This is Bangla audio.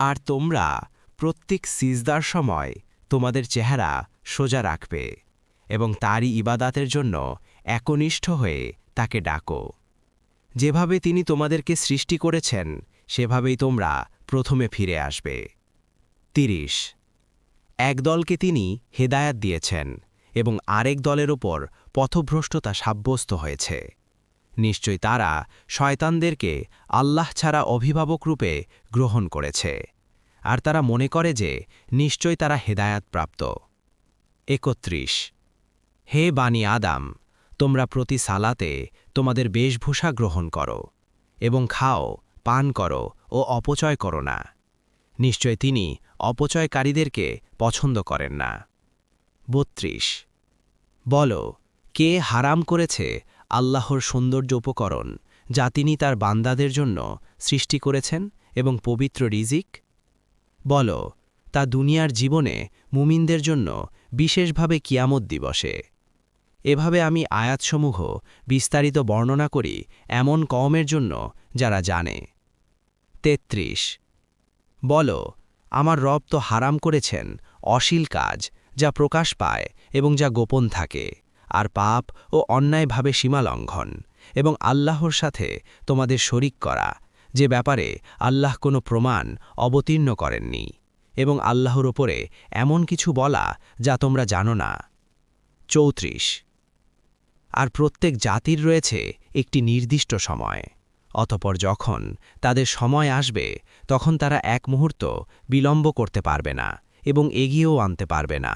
আর তোমরা প্রত্যেক সিজদার সময় তোমাদের চেহারা সোজা রাখবে এবং তারই ইবাদাতের জন্য একনিষ্ঠ হয়ে তাকে ডাকো। যেভাবে তিনি তোমাদেরকে সৃষ্টি করেছেন, সেভাবেই তোমরা প্রথমে ফিরে আসবে। তিরিশ। এক দলকে তিনি হেদায়াত দিয়েছেন এবং আরেক দলের ওপর পথভ্রষ্টতা সাব্যস্ত হয়েছে। নিশ্চয় তারা শয়তানদেরকে আল্লাহ ছাড়া অভিভাবক রূপে গ্রহণ করেছে। আর তারা মনে করে যে নিশ্চয় তারা হেদায়াত প্রাপ্ত একত্রিশ। হে বাণী আদাম, তোমরা প্রতি সালাতে তোমাদের বেশভূষা গ্রহণ করো এবং খাও, পান করো ও অপচয় করো না। নিশ্চয় তিনি অপচয়কারীদেরকে পছন্দ করেন না। বত্রিশ। বলো, কে হারাম করেছে আল্লাহর সৌন্দর্য উপকরণ, যা তিনি তার বান্দাদের জন্য সৃষ্টি করেছেন এবং পবিত্র রিজিক? বল, তা দুনিয়ার জীবনে মুমিনদের জন্য বিশেষভাবে কিয়ামত দিবসে। এভাবে আমি আয়াতসমূহ বিস্তারিত বর্ণনা করি এমন কমের জন্য যারা জানে। তেত্রিশ, বল, আমার রব তো হারাম করেছেন অশীল কাজ যা প্রকাশ পায় এবং যা গোপন থাকে। আর পাপ ও অন্যায়ভাবে সীমালঙ্ঘন এবং আল্লাহর সাথে তোমাদের শরিক করা, যে ব্যাপারে আল্লাহ কোনো প্রমাণ অবতীর্ণ করেননি এবং আল্লাহর ওপরে এমন কিছু বলা যা তোমরা জানো না। চৌত্রিশ, আর প্রত্যেক জাতির রয়েছে একটি নির্দিষ্ট সময়, অতপর যখন তাদের সময় আসবে, তখন তারা এক মুহূর্ত বিলম্ব করতে পারবে না এবং এগিয়েও আনতে পারবে না।